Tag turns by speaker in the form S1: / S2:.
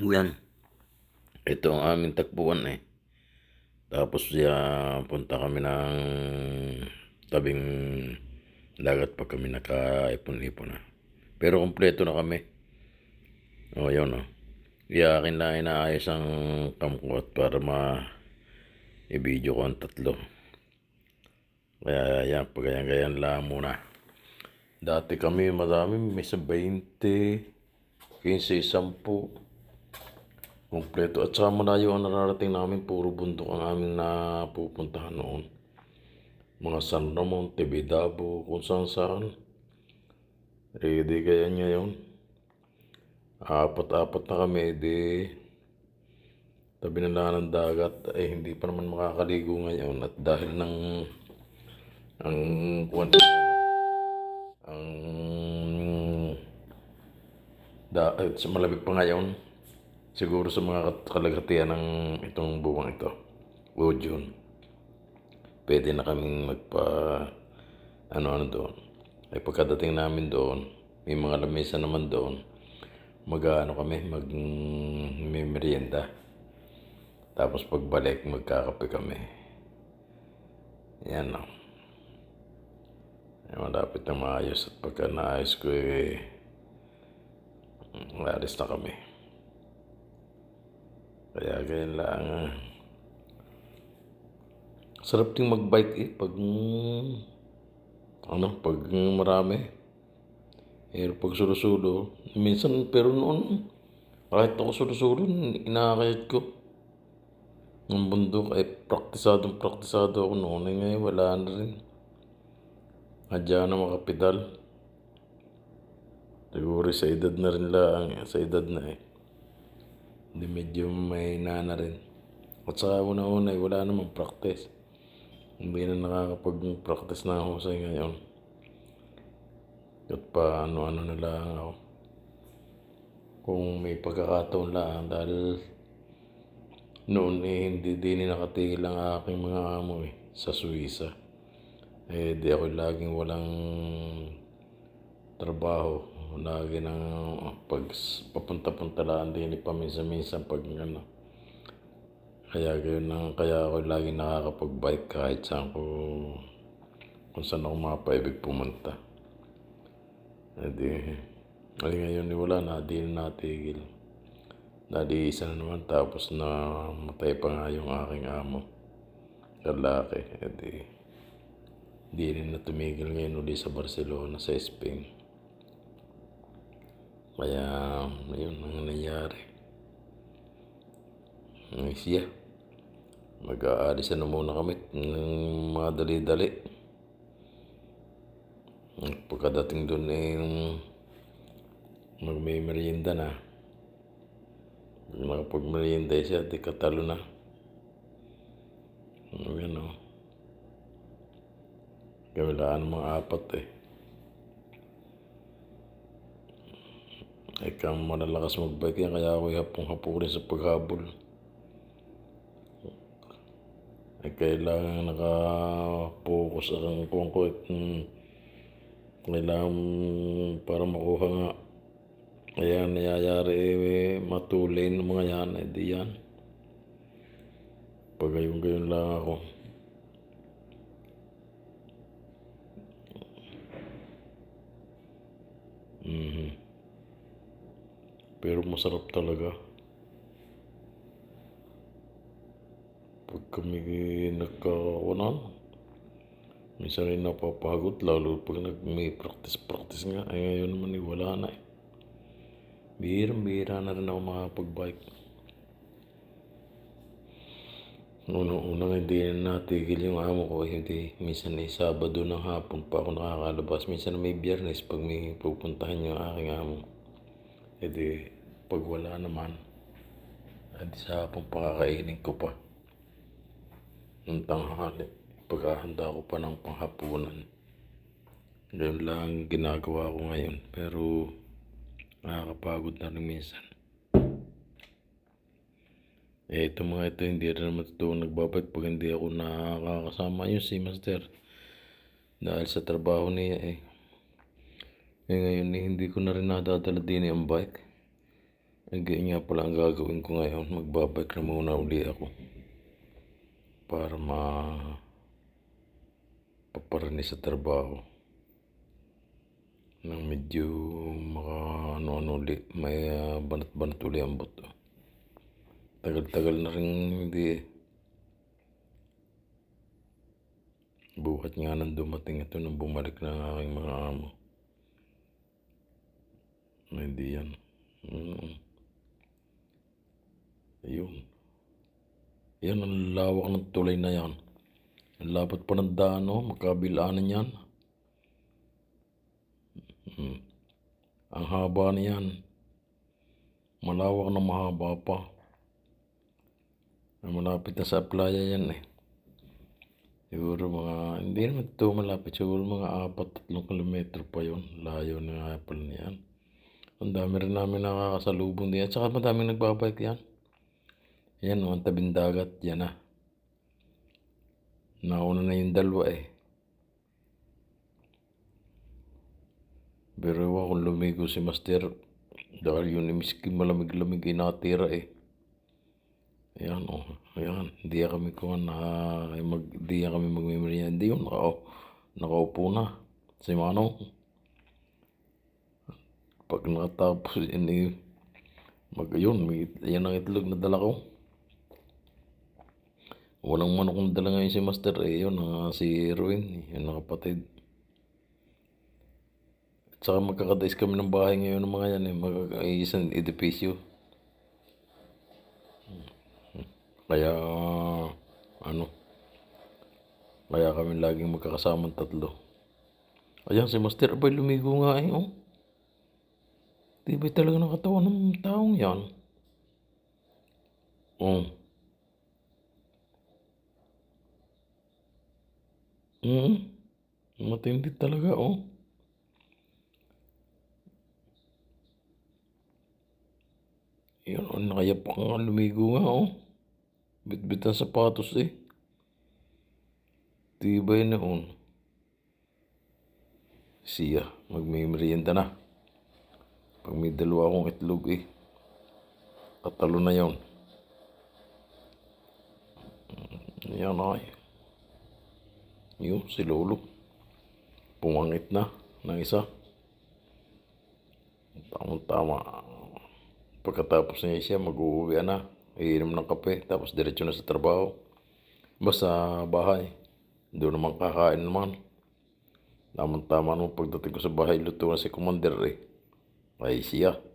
S1: Yan. Ito ang aming takbuhan eh. Tapos siya punta kami ng tabing dagat pag kami nakaipon-ipon na. Pero kompleto na kami. O yun o. Kaya akin lang inaayos ang kamkot para ma i-video ko ang tatlo. Kaya yan, pagayan-gayan lang muna. Dati kami madami, may sa 20, 15, 10. Kompleto. At sa malayo ang nararating namin, puro bundok ang aming napupuntahan noon. Mga San Ramon, Tibidabo, kung saan saan. Ready kaya ngayon. Apat-apat na kami, di tabi na lang ng dagat, eh hindi pa naman makakaligo ngayon. At dahil ng ang kuwan ang da, eh, malamig pa ngayon siguro sa mga kalagatian ng itong buwang ito o June pwede na kaming magpa ano ano doon. Ay pagkadating namin doon may mga lamesa naman doon mag ano kami mag may merienda tapos pagbalik magkakape kami. Yan lang ay, malapit na maayos at pagka naayos ko eh, alis na kami. Kaya ganyan lang. Sarap ding magbike eh pag ano, pag marami. Eh, pag sulo-sulo, minsan pero noon, kahit ako sulo-sulo, inakayat ko. Ng bundok ay praktisadong praktisado ako noon. Eh, ngayon wala na rin. Adya na makapidal. Siguro sa edad na rin lang, sa edad na eh. Hindi medyo may nana rin. At saka una-una eh, wala namang practice. Hindi na nakakapag-practice na ako sa ngayon. At pa ano-ano na lang ako. Kung may pagkakataon lang dahil noon eh hindi din nakatigil ang aking mga amo eh sa Suiza. Eh di ako laging walang trabaho. Lagi nang pag papunta-punta lang din paminsan-minsan pag ano. Kaya gayon lang, kaya ako lagi nakakapag-bike kahit saan ko kung saan ako mapaibig pumunta. Eh di, ay ngayon eh, wala na, di na natigil. Dali isa na naman tapos na matay pa nga yung aking amo. Lalaki, eh di, di rin na tumigil ngayon uli sa Barcelona, sa Spain. Kaya, yun ang nangyari. Siya. Mag-aalis na muna kami ng mga dali-dali. Pagkadating doon eh, magme-merienda na. Makapag-merienda siya, di katalo na. Ano o. Kamilaan mga apat eh. Kang malalakas magbike kaya ako hapong-hapurin sa paghabol. Ay kailangan naka-focus ang kuwan ko at mm, kailangan para makuha nga. Kaya nangyayari eh, matulay ng mga yan, eh di yan. Pag gayon-gayon lang ako. Mhm. Pero masarap talaga. Pag kami nagkawanan, minsan rin napapagod, lalo pag nag, may practice-practice nga. Ay ngayon naman eh, wala na eh. Bihirang-bihira na rin ako makapag-bike. Unang-una nga hindi na natigil yung amo ko. Hindi, minsan ay Sabado ng hapon pa ako nakakalabas. Minsan may biyernes pag may pupuntahan yung aking amo. E di, pag wala naman, edi sa hapon ko pa. Ng tanghali, paghahanda ko pa ng panghapunan. Ganyan lang ang ginagawa ko ngayon. Pero, nakakapagod na rin minsan. Eh, ito mga ito, hindi rin naman ito nagbabike pag hindi ako nakakasama yun si Master. Dahil sa trabaho niya eh. Eh ngayon eh, hindi ko na rin nadadala din ang bike. Ganyan nga pala ang gagawin ko ngayon. Magbabike na muna uli ako. Para ma paparani sa trabaho. Nang medyo maka ano ano uli. May ah, banat-banat uli ang buto. Tagal-tagal na rin hindi eh. Bukat nga nang dumating ito nang bumalik na ang aking mga amo. Na hindi yan. Ayun. Yan ang lawak ng tulay na yan. Ang lapot pa ng daan, oh. Magkabilaanan yan. Mm. Ang haba niyan. Malawak na mahaba pa. Malapit na sa playa yan eh. Siguro mga, hindi naman ito malapit. Siguro mga apat, tatlong kilometro pa yon Layo na nga pala niyan. Ang dami rin namin nakakasalubong diyan. Tsaka madaming nagbabike yan. Yan, ang tabing dagat. Yan na. Nauna na yung dalawa eh. Pero ewan kung lumigo si Master. Dahil yun Miski malamig-lamig ay natira eh. Ayan o. Oh. Ayan. Hindi kami ko na mag, di kami magmimerienda. Hindi yun. Naka, nakaupo na. Si Manong. Pag natapos yun eh. Mag, yun. May, yan ang itlog na dala ko. Walang manok na dala ngayon si Master eh. Yun. ah, si Erwin. Yun ang kapatid. At saka magkakadais kami ng bahay ngayon ng mga yan eh. Mag-isang edipisyo. Kaya, ano, kaya kami laging magkakasamang tatlo. Ayan, si Master Abay lumigo nga eh, oh. Di ba talaga ng katawan ng taong yan? Oh. Hmm. Matindi talaga, oh. Yan, oh, nakayapak nga lumigo nga, oh. Bit-bit ang sapatos eh. Tibay na on. Siya, magmimerienda na. Pag may dalawa akong itlog eh. Tatalo na yon. Yan ay. Yun, si Lolo. Pumangit na ng isa. Tama-tama. Pagkatapos niya siya, mag-uuwi na. Iinom ng kape, tapos diretso na sa trabaho. Basta bahay. Doon naman kakain naman. Tamang-tama naman pagdating ko sa bahay, luto na si Commander eh. Ay siya.